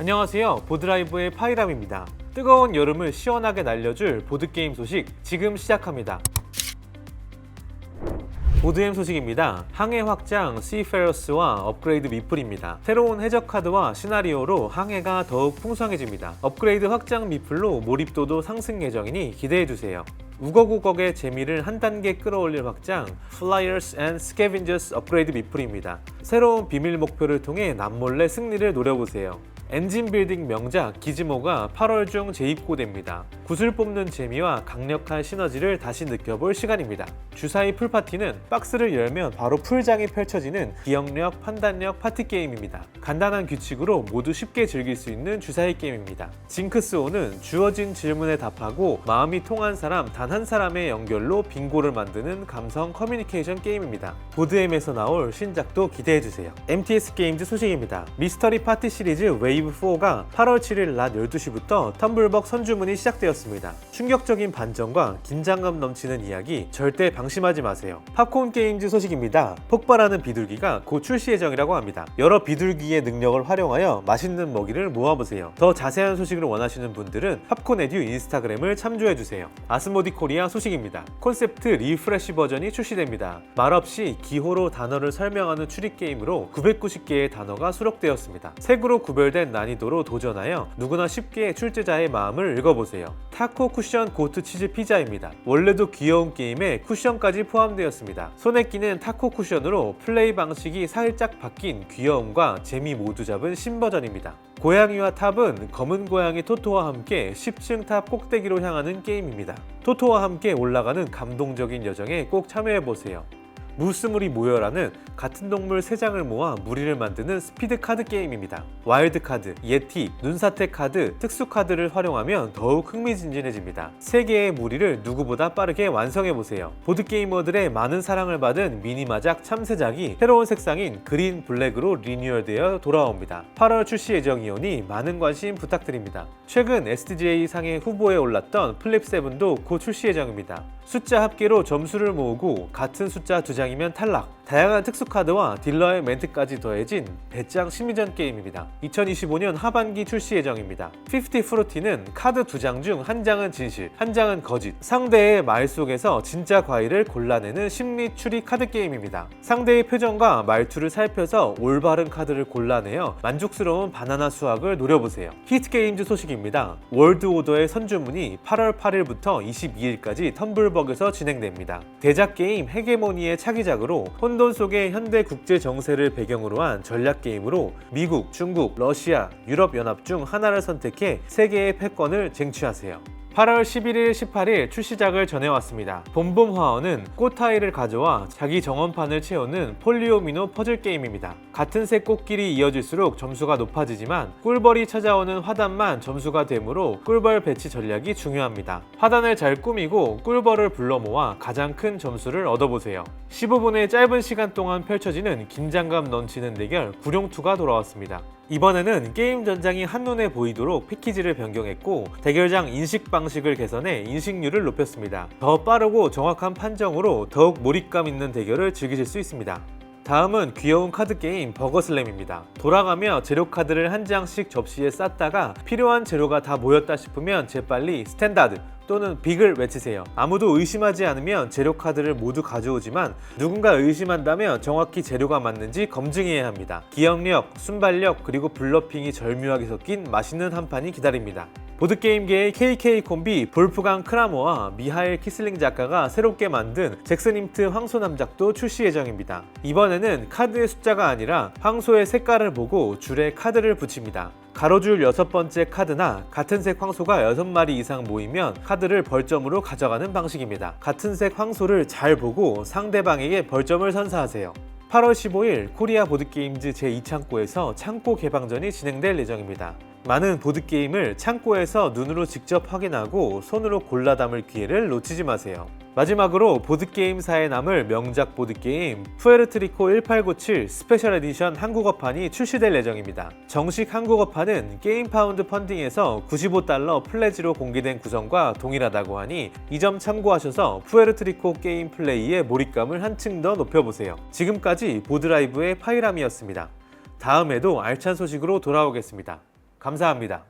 안녕하세요. 보드라이브의 파이람입니다. 뜨거운 여름을 시원하게 날려줄 보드게임 소식 지금 시작합니다. 보드게임 소식입니다. 항해 확장 시페러스와 업그레이드 미플입니다. 새로운 해적 카드와 시나리오로 항해가 더욱 풍성해집니다. 업그레이드 확장 미플로 몰입도도 상승 예정이니 기대해주세요. 우거우걱의 재미를 한 단계 끌어올릴 확장 Flyers and Scavengers 업그레이드 미플입니다. 새로운 비밀 목표를 통해 남몰래 승리를 노려보세요. 엔진 빌딩 명작 기즈모가 8월 중 재입고됩니다. 구슬 뽑는 재미와 강력한 시너지를 다시 느껴볼 시간입니다. 주사위 풀파티는 박스를 열면 바로 풀장이 펼쳐지는 기억력, 판단력 파티 게임입니다. 간단한 규칙으로 모두 쉽게 즐길 수 있는 주사위 게임입니다. 징크스오는 주어진 질문에 답하고 마음이 통한 사람 단 한 사람의 연결로 빙고를 만드는 감성 커뮤니케이션 게임입니다. 보드엠에서 나올 신작도 기대해주세요. MTS 게임즈 소식입니다. 미스터리 파티 시리즈 웨이 브 4가 8월 7일 낮 12시부터 텀블벅 선주문이 시작되었습니다. 충격적인 반전과 긴장감 넘치는 이야기 절대 방심하지 마세요. 팝콘 게임즈 소식입니다. 폭발하는 비둘기가 곧 출시 예정이라고 합니다. 여러 비둘기의 능력을 활용하여 맛있는 먹이를 모아보세요. 더 자세한 소식을 원하시는 분들은 팝콘 에듀 인스타그램을 참조해주세요. 아스모디 코리아 소식입니다. 콘셉트 리프레시 버전이 출시됩니다. 말없이 기호로 단어를 설명하는 추리 게임으로 990개의 단어가 수록되었습니다. 색으로 구별된 난이도로 도전하여 누구나 쉽게 출제자의 마음을 읽어보세요. 타코 쿠션 고트 치즈 피자입니다. 원래도 귀여운 게임에 쿠션까지 포함되었습니다. 손에 끼는 타코 쿠션으로 플레이 방식이 살짝 바뀐 귀여움과 재미 모두 잡은 신버전입니다. 고양이와 탑은 검은 고양이 토토와 함께 10층 탑 꼭대기로 향하는 게임입니다. 토토와 함께 올라가는 감동적인 여정에 꼭 참여해보세요. 무스물이 모여라는 같은 동물 3장을 모아 무리를 만드는 스피드 카드 게임입니다. 와일드 카드, 예티, 눈사태 카드, 특수 카드를 활용하면 더욱 흥미진진해집니다. 3개의 무리를 누구보다 빠르게 완성해보세요. 보드게이머들의 많은 사랑을 받은 미니마작 참새작이 새로운 색상인 그린 블랙으로 리뉴얼되어 돌아옵니다. 8월 출시 예정이오니 많은 관심 부탁드립니다. 최근 SDJ 상의 후보에 올랐던 플립7도 곧 출시 예정입니다. 숫자 합계로 점수를 모으고 같은 숫자 두 장 이면 탈락. 다양한 특수 카드와 딜러의 멘트까지 더해진 배짱 심리전 게임입니다. 2025년 하반기 출시 예정입니다. 50 프로티는 카드 두 장 중 한 장은 진실, 한 장은 거짓. 상대의 말 속에서 진짜 과일을 골라내는 심리 추리 카드 게임입니다. 상대의 표정과 말투를 살펴서 올바른 카드를 골라내어 만족스러운 바나나 수확을 노려보세요. 히트게임즈 소식입니다. 월드 오더의 선주문이 8월 8일부터 22일까지 텀블벅에서 진행됩니다. 대작 게임 헤게모니의 차기 작으로 혼돈 속의 현대 국제 정세를 배경으로 한 전략 게임으로 미국, 중국, 러시아, 유럽 연합 중 하나를 선택해 세계의 패권을 쟁취하세요. 8월 11일, 18일 출시작을 전해왔습니다. 봄봄화원은 꽃타일을 가져와 자기 정원판을 채우는 폴리오미노 퍼즐 게임입니다. 같은 색 꽃길이 이어질수록 점수가 높아지지만 꿀벌이 찾아오는 화단만 점수가 되므로 꿀벌 배치 전략이 중요합니다. 화단을 잘 꾸미고 꿀벌을 불러 모아 가장 큰 점수를 얻어보세요. 15분의 짧은 시간 동안 펼쳐지는 긴장감 넘치는 대결 구룡2가 돌아왔습니다. 이번에는 게임 전장이 한눈에 보이도록 패키지를 변경했고 대결장 인식 방식을 개선해 인식률을 높였습니다. 더 빠르고 정확한 판정으로 더욱 몰입감 있는 대결을 즐기실 수 있습니다. 다음은 귀여운 카드 게임 버거슬램입니다. 돌아가며 재료 카드를 한 장씩 접시에 쌌다가 필요한 재료가 다 모였다 싶으면 재빨리 스탠다드 또는 빅을 외치세요. 아무도 의심하지 않으면 재료 카드를 모두 가져오지만 누군가 의심한다면 정확히 재료가 맞는지 검증해야 합니다. 기억력, 순발력 그리고 블러핑이 절묘하게 섞인 맛있는 한 판이 기다립니다. 보드게임계의 KK 콤비 볼프강 크라모와 미하일 키슬링 작가가 새롭게 만든 잭슨 임트 황소 남작도 출시 예정입니다. 이번에는 카드의 숫자가 아니라 황소의 색깔을 보고 줄에 카드를 붙입니다. 가로줄 여섯 번째 카드나 같은 색 황소가 여섯 마리 이상 모이면 카드를 벌점으로 가져가는 방식입니다. 같은 색 황소를 잘 보고 상대방에게 벌점을 선사하세요. 8월 15일 코리아 보드게임즈 제2창고에서 창고 개방전이 진행될 예정입니다. 많은 보드게임을 창고에서 눈으로 직접 확인하고 손으로 골라 담을 기회를 놓치지 마세요. 마지막으로 보드게임사에 남을 명작 보드게임 푸에르트리코 1897 스페셜 에디션 한국어판이 출시될 예정입니다. 정식 한국어판은 게임 파운드 펀딩에서 95달러 플래지로 공개된 구성과 동일하다고 하니 이 점 참고하셔서 푸에르트리코 게임 플레이의 몰입감을 한층 더 높여보세요. 지금까지 보드라이브의 파이람이었습니다. 다음에도 알찬 소식으로 돌아오겠습니다. 감사합니다.